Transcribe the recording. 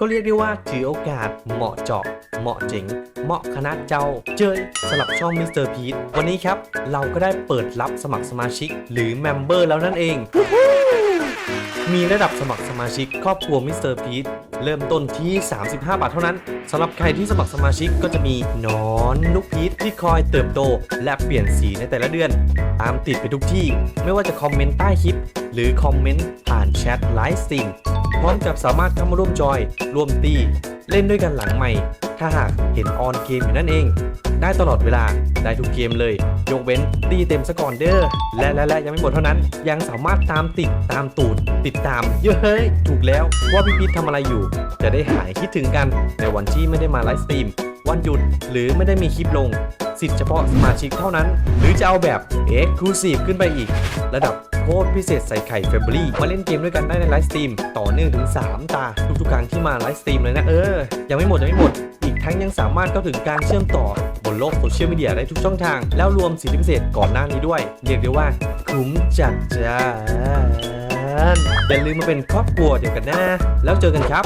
ก็เรียกได้ว่าถือโอกาสเหมาะเจาะ เหมาะเจ๋ง เหมาะคณะเจ้า เจยสำหรับช่องมิสเตอร์พีทวันนี้ครับ เราก็ได้เปิดรับสมัครสมาชิก หรือเมมเบอร์แล้วนั่นเอง มีระดับสมัครสมาชิกครอบครัวมิสเตอร์พีทเริ่มต้นที่ 35 บาทเท่านั้นสำหรับใครที่สมัครสมาชิกก็จะมีนอนนุกพีทที่คอยเติบโต และเปลี่ยนสีในแต่ละเดือน ตามติดไปทุกที่ ไม่ว่าจะคอมเมนต์ใต้คลิป หรือคอมเมนต์ผ่านแชทไลฟ์สตรีม ร้อมกับสามารถเข้ามาร่วมจอย ร่วมตี เล่นด้วยกันหลังใหม่ ถ้าหากเห็นออนเกมอยู่นั่นเอง ได้ตลอดเวลา ได้ทุกเกมเลย ยกเว้นตีเต็มสก่อนเด้อ และและและยังไม่หมดเท่านั้น ยังสามารถตามติดตามตูด ติดตาม เยอะเฮ้ย ถูกแล้วว่าพี่พีททำอะไรอยู่ จะได้หายคิดถึงกันในวันที่ไม่ได้มาไลฟ์สตรีม วันหยุดหรือไม่ได้มีคลิปลง สิทธิ์เฉพาะสมาชิกเท่านั้น หรือจะเอาแบบ Exclusive ขึ้นไปอีก ระดับ โค้ดพิเศษใส่ไข่แฟบรี่มาเล่นเกมด้วยกันได้ในไลฟ์สตรีมต่อเนื่องถึง 3 ตา ทุกๆครั้งที่มาไลฟ์สตรีมเลยนะ เออ ยังไม่หมด ยังไม่หมด อีกทั้งยังสามารถเข้าถึงการเชื่อมต่อบนโลกโซเชียลมีเดียได้ทุกช่องทาง แล้วรวมสิทธิพิเศษก่อนหน้านี้ด้วย เรียกได้ว่าคุ้มจัดจ้านอย่าลืมมาเป็นครอบครัวเดียวกันนะ แล้วเจอกันครับ